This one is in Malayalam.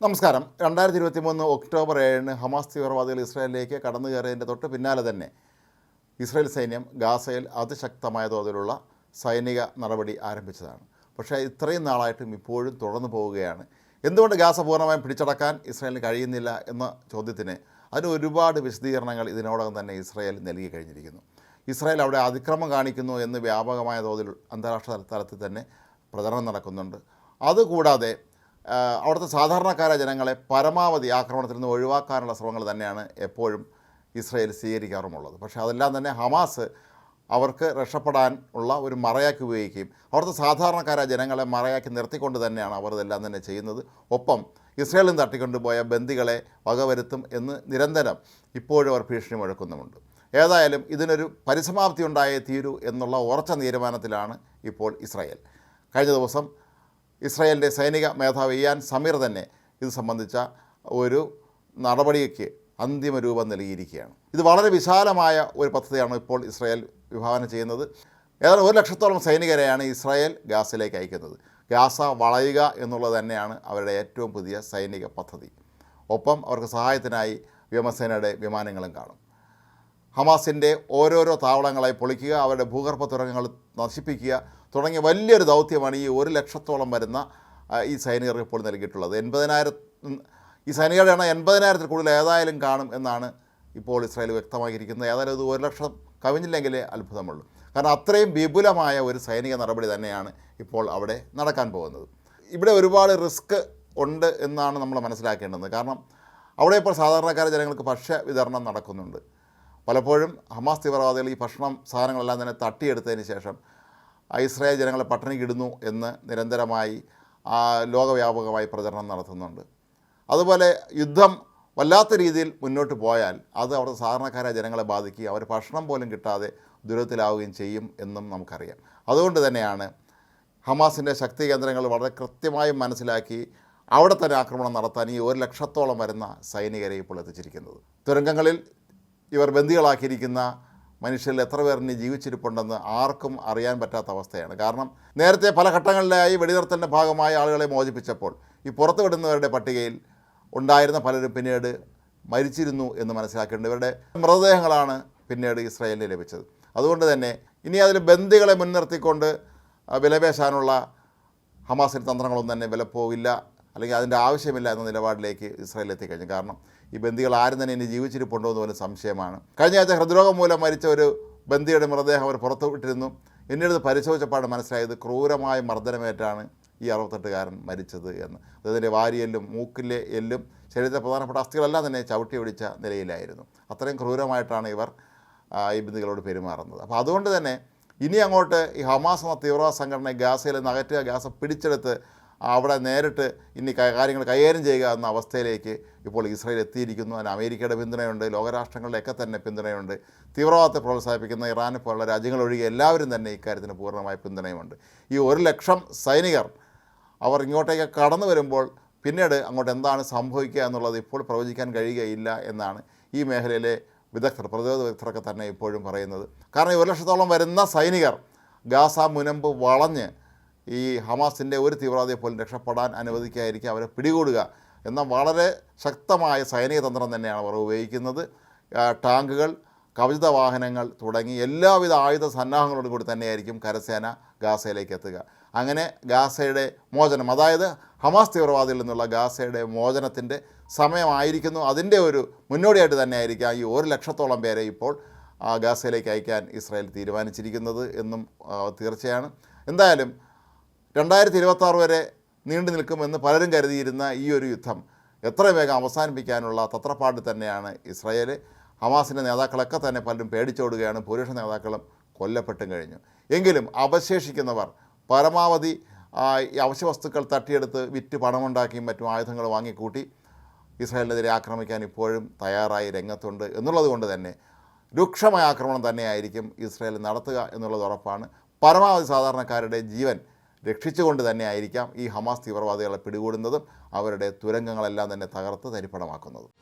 നമസ്കാരം. രണ്ടായിരത്തി ഇരുപത്തി മൂന്ന് ഒക്ടോബർ ഏഴിന് ഹമാസ് തീവ്രവാദികൾ ഇസ്രായേലിലേക്ക് കടന്നു കയറിയതിന്റെ തൊട്ട് പിന്നാലെ തന്നെ ഇസ്രായേൽ സൈന്യം ഗാസയിൽ അതിശക്തമായ തോതിലുള്ള സൈനിക നടപടി ആരംഭിച്ചതാണ്. പക്ഷേ ഇത്രയും നാളായിട്ടും ഇപ്പോഴും തുടർന്നു പോവുകയാണ്. എന്തുകൊണ്ട് ഗാസ പൂർണമായും പിടിച്ചടക്കാൻ ഇസ്രായേലിന് കഴിയുന്നില്ല എന്ന ചോദ്യത്തിന് അതിന് ഒരുപാട് വിശദീകരണങ്ങൾ ഇതിനോടകം തന്നെ ഇസ്രായേൽ നൽകി കഴിഞ്ഞിരിക്കുന്നു. ഇസ്രായേൽ അവിടെ അതിക്രമം കാണിക്കുന്നു എന്ന് വ്യാപകമായ തോതിൽ അന്താരാഷ്ട്ര തലത്തിൽ തന്നെ പ്രചരണം നടക്കുന്നുണ്ട്. അതുകൂടാതെ അവിടുത്തെ സാധാരണക്കാരായ ജനങ്ങളെ പരമാവധി ആക്രമണത്തിൽ നിന്ന് ഒഴിവാക്കാനുള്ള ശ്രമങ്ങൾ തന്നെയാണ് എപ്പോഴും ഇസ്രയേൽ സ്വീകരിക്കാറുമുള്ളത്. പക്ഷേ അതെല്ലാം തന്നെ ഹമാസ് അവർക്ക് രക്ഷപ്പെടാൻ ഉള്ള ഒരു മറയാക്കി ഉപയോഗിക്കുകയും അവിടുത്തെ സാധാരണക്കാരായ ജനങ്ങളെ മറയാക്കി നിർത്തിക്കൊണ്ട് തന്നെയാണ് അവർ ഇതെല്ലാം തന്നെ ചെയ്യുന്നത്. ഒപ്പം ഇസ്രയേലിൽ തട്ടിക്കൊണ്ടുപോയ ബന്ദികളെ വകവരുത്തും എന്ന് നിരന്തരം ഇപ്പോഴും അവർ ഭീഷണി മുഴക്കുന്നുമുണ്ട് ഏതായാലും ഇതിനൊരു പരിസമാപ്തി ഉണ്ടായേ തീരൂ എന്നുള്ള ഉറച്ച തീരുമാനത്തിലാണ് ഇപ്പോൾ ഇസ്രായേൽ. കഴിഞ്ഞ ദിവസം ഇസ്രായേലിന്റെ സൈനിക മേധാവി ഇയാൻ സമീർ തന്നെ ഇത് സംബന്ധിച്ച ഒരു നടപടിക്ക് അന്തിമ രൂപം നൽകിയിരിക്കുകയാണ്. ഇത് വളരെ വിശാലമായ ഒരു പദ്ധതിയാണ് ഇപ്പോൾ ഇസ്രായേൽ വിഭാവനം ചെയ്യുന്നത്. ഏതാണ്ട് ഒരു ലക്ഷത്തോളം സൈനികരെയാണ് ഇസ്രായേൽ ഗാസയിലേക്ക് അയക്കുന്നത്. ഗാസ വളയുക എന്നുള്ളത് തന്നെയാണ് അവരുടെ ഏറ്റവും പുതിയ സൈനിക പദ്ധതി. ഒപ്പം അവർക്ക് സഹായത്തിനായി വ്യോമസേനയുടെ വിമാനങ്ങളും കാണും. ഹമാസിന്റെ ഓരോരോ താവളങ്ങളായി പൊളിക്കുക അവരുടെ ഭൂഗർഭ തുരങ്കങ്ങൾ നശിപ്പിക്കുക തുടങ്ങിയ വലിയൊരു ദൗത്യമാണ് ഈ ഒരു ലക്ഷത്തോളം വരുന്ന ഈ സൈനികർക്ക് ഇപ്പോൾ നൽകിയിട്ടുള്ളത്. എൺപതിനായിരം ഈ സൈനികരുടെ എണ്ണം എൺപതിനായിരത്തിൽ കൂടുതൽ ഏതായാലും കാണും എന്നാണ് ഇപ്പോൾ ഇസ്രായേൽ വ്യക്തമാക്കിയിരിക്കുന്നത്. ഏതായാലും ഇത് ഒരു ലക്ഷം കവിഞ്ഞില്ലെങ്കിലേ അത്ഭുതമുള്ളൂ. കാരണം അത്രയും വിപുലമായ ഒരു സൈനിക നടപടി തന്നെയാണ് ഇപ്പോൾ അവിടെ നടക്കാൻ പോകുന്നത്. ഇവിടെ ഒരുപാട് റിസ്ക് ഉണ്ട് എന്നാണ് നമ്മൾ മനസ്സിലാക്കേണ്ടത്. കാരണം അവിടെ ഇപ്പോൾ സാധാരണക്കാരെ ജനങ്ങൾക്ക് ഭക്ഷ്യ വിതരണം നടക്കുന്നുണ്ട്. പലപ്പോഴും ഹമാസ് തീവ്രവാദികൾ ഈ ഭക്ഷണം സാധനങ്ങളെല്ലാം തന്നെ തട്ടിയെടുത്തതിന് ശേഷം ഇസ്രായേൽ ജനങ്ങളെ പട്ടിണിക്കിടുന്നു എന്ന് നിരന്തരമായി ലോകവ്യാപകമായി പ്രചരണം നടത്തുന്നുണ്ട്. അതുപോലെ യുദ്ധം വല്ലാത്ത രീതിയിൽ മുന്നോട്ട് പോയാൽ അത് അവിടുത്തെ സാധാരണക്കാരായ ജനങ്ങളെ ബാധിക്കുകയും അവർ ഭക്ഷണം പോലും കിട്ടാതെ ദുരിതത്തിലാവുകയും ചെയ്യും എന്നും നമുക്കറിയാം. അതുകൊണ്ട് തന്നെയാണ് ഹമാസിന്റെ ശക്തി കേന്ദ്രങ്ങൾ വളരെ കൃത്യമായും മനസ്സിലാക്കി അവിടെ തന്നെ ആക്രമണം നടത്താൻ ഈ ഒരു ലക്ഷത്തോളം വരുന്ന സൈനികരെ ഇപ്പോൾ എത്തിച്ചിരിക്കുന്നത്. തുരങ്കങ്ങളിൽ ഇവർ ബന്ദികളാക്കിയിരിക്കുന്ന മനുഷ്യരിൽ എത്ര പേർ ഇനി ജീവിച്ചിരിപ്പുണ്ടെന്ന് ആർക്കും അറിയാൻ പറ്റാത്ത അവസ്ഥയാണ്. കാരണം നേരത്തെ പല ഘട്ടങ്ങളിലായി വെടിനിർത്തലിന്റെ ഭാഗമായ ആളുകളെ മോചിപ്പിച്ചപ്പോൾ ഈ പുറത്തു വിടുന്നവരുടെ പട്ടികയിൽ ഉണ്ടായിരുന്ന പലരും പിന്നീട് മരിച്ചിരുന്നു എന്ന് മനസ്സിലാക്കേണ്ടത് ഇവരുടെ മൃതദേഹങ്ങളാണ് പിന്നീട് ഇസ്രായേലിന് ലഭിച്ചത്. അതുകൊണ്ട് തന്നെ ഇനി അതിൽ ബന്ദികളെ മുൻനിർത്തിക്കൊണ്ട് വിലപേശാനുള്ള ഹമാസിന്റെ തന്ത്രങ്ങളൊന്നും തന്നെ വിലപ്പോവില്ല. അല്ലെങ്കിൽ അതിന്റെ ആവശ്യമില്ല എന്ന നിലപാടിലേക്ക് ഇസ്രായേൽ എത്തിക്കഴിഞ്ഞു. കാരണം ഈ ബന്ദികൾ ആരും തന്നെ ഇനി ജീവിച്ചിരിപ്പുണ്ടോ എന്ന് പോലും സംശയമാണ്. കഴിഞ്ഞ ആഴ്ച ഹൃദ്രോഗം മൂലം മരിച്ച ഒരു ബന്ദിയുടെ മൃതദേഹം അവർ പുറത്തു വിട്ടിരുന്നു. പിന്നീട് പരിശോധിച്ചപ്പാട് മനസ്സിലായത് ക്രൂരമായ മർദ്ദനമേറ്റാണ് ഈ അറുപത്തെട്ടുകാരൻ മരിച്ചത് എന്ന്. അതിന്റെ വാരിയെല്ലും മൂക്കിലെ എല്ലും ശരീരത്തിലെ പ്രധാനപ്പെട്ട അസ്ഥികളെല്ലാം തന്നെ ചവിട്ടി ഒടിച്ച നിലയിലായിരുന്നു. അത്രയും ക്രൂരമായിട്ടാണ് ഇവർ ഈ ബന്ദികളോട് പെരുമാറുന്നത്. അപ്പോൾ അതുകൊണ്ട് തന്നെ ഇനി അങ്ങോട്ട് ഈ ഹമാസ് എന്ന തീവ്രവാദ സംഘടന ഗാസയിൽ നിന്ന് അകറ്റുക ഗാസ പിടിച്ചെടുത്ത് അവിടെ നേരിട്ട് ഇനി കാര്യങ്ങൾ കൈകാര്യം ചെയ്യുക എന്ന അവസ്ഥയിലേക്ക് ഇപ്പോൾ ഇസ്രായേൽ എത്തിയിരിക്കുന്നു. അതിന് അമേരിക്കയുടെ പിന്തുണയുണ്ട് ലോകരാഷ്ട്രങ്ങളുടെയൊക്കെ തന്നെ പിന്തുണയുണ്ട്. തീവ്രവാദത്തെ പ്രോത്സാഹിപ്പിക്കുന്ന ഇറാനെ പോലുള്ള രാജ്യങ്ങളൊഴികെ എല്ലാവരും തന്നെ ഇക്കാര്യത്തിന് പൂർണമായ പിന്തുണയുമുണ്ട്. ഈ ഒരു ലക്ഷം സൈനികർ അവർ ഇങ്ങോട്ടേക്ക് കടന്നു വരുമ്പോൾ പിന്നീട് അങ്ങോട്ട് എന്താണ് സംഭവിക്കുക എന്നുള്ളത് ഇപ്പോൾ പ്രവചിക്കാൻ കഴിയുകയില്ല എന്നാണ് ഈ മേഖലയിലെ വിദഗ്ധർ പ്രതിരോധ വിദഗ്ധരൊക്കെ തന്നെ ഇപ്പോഴും പറയുന്നത്. കാരണം ഒരു ലക്ഷത്തോളം വരുന്ന സൈനികർ ഗാസ മുനമ്പ് വളഞ്ഞ് ഈ ഹമാസിന്റെ ഒരു തീവ്രവാദിയെ പോലും രക്ഷപ്പെടാൻ അനുവദിക്കാതിരിക്കുക അവരെ പിടികൂടുക എന്ന വളരെ ശക്തമായ സൈനിക തന്ത്രം തന്നെയാണ് അവർ ഉപയോഗിക്കുന്നത്. ടാങ്കുകൾ കവചിത വാഹനങ്ങൾ തുടങ്ങി എല്ലാവിധ ആയുധ സന്നാഹങ്ങളോടും കൂടി തന്നെയായിരിക്കും കരസേന ഗാസയിലേക്ക് എത്തുക. അങ്ങനെ ഗാസയുടെ മോചനം അതായത് ഹമാസ് തീവ്രവാദികളിൽ നിന്നുള്ള ഗാസയുടെ മോചനത്തിന്റെ സമയമായിരിക്കുന്നു. അതിന്റെ ഒരു മുന്നോടിയായിട്ട് തന്നെയായിരിക്കാം ഈ ഒരു ലക്ഷത്തോളം പേരെ ഇപ്പോൾ ഗാസയിലേക്ക് അയക്കാൻ ഇസ്രായേൽ തീരുമാനിച്ചിരിക്കുന്നത് എന്നും തീർച്ചയാണ്. എന്തായാലും രണ്ടായിരത്തി ഇരുപത്താറ് വരെ നീണ്ടു നിൽക്കുമെന്ന് പലരും കരുതിയിരുന്ന ഈ ഒരു യുദ്ധം എത്ര വേഗം അവസാനിപ്പിക്കാനുള്ള തത്രപ്പാട് തന്നെയാണ് ഇസ്രായേൽ ഹമാസിന്റെ നേതാക്കളൊക്കെ തന്നെ പലരും പേടിച്ചോടുകയാണ്. ഭൂരിപക്ഷ നേതാക്കളും കൊല്ലപ്പെട്ടും കഴിഞ്ഞു. എങ്കിലും അവശേഷിക്കുന്നവർ പരമാവധി അവശ്യ വസ്തുക്കൾ തട്ടിയെടുത്ത് വിറ്റ് പണമുണ്ടാക്കിയും മറ്റും ആയുധങ്ങൾ വാങ്ങിക്കൂട്ടി ഇസ്രായേലിനെതിരെ ആക്രമിക്കാൻ ഇപ്പോഴും തയ്യാറായി രംഗത്തുണ്ട് എന്നുള്ളത് കൊണ്ട് തന്നെ രൂക്ഷമായ ആക്രമണം തന്നെയായിരിക്കും ഇസ്രായേൽ നടത്തുക എന്നുള്ളത് ഉറപ്പാണ്. പരമാവധി സാധാരണക്കാരുടെ ജീവൻ രക്ഷിച്ചുകൊണ്ട് തന്നെ ആയിരിക്കാം ഈ ഹമാസ് തീവ്രവാദികളെ പിടികൂടുന്നതും അവരുടെ തുരങ്കങ്ങളെല്ലാം തന്നെ തകർത്ത് തരിപ്പണമാക്കുന്നതും.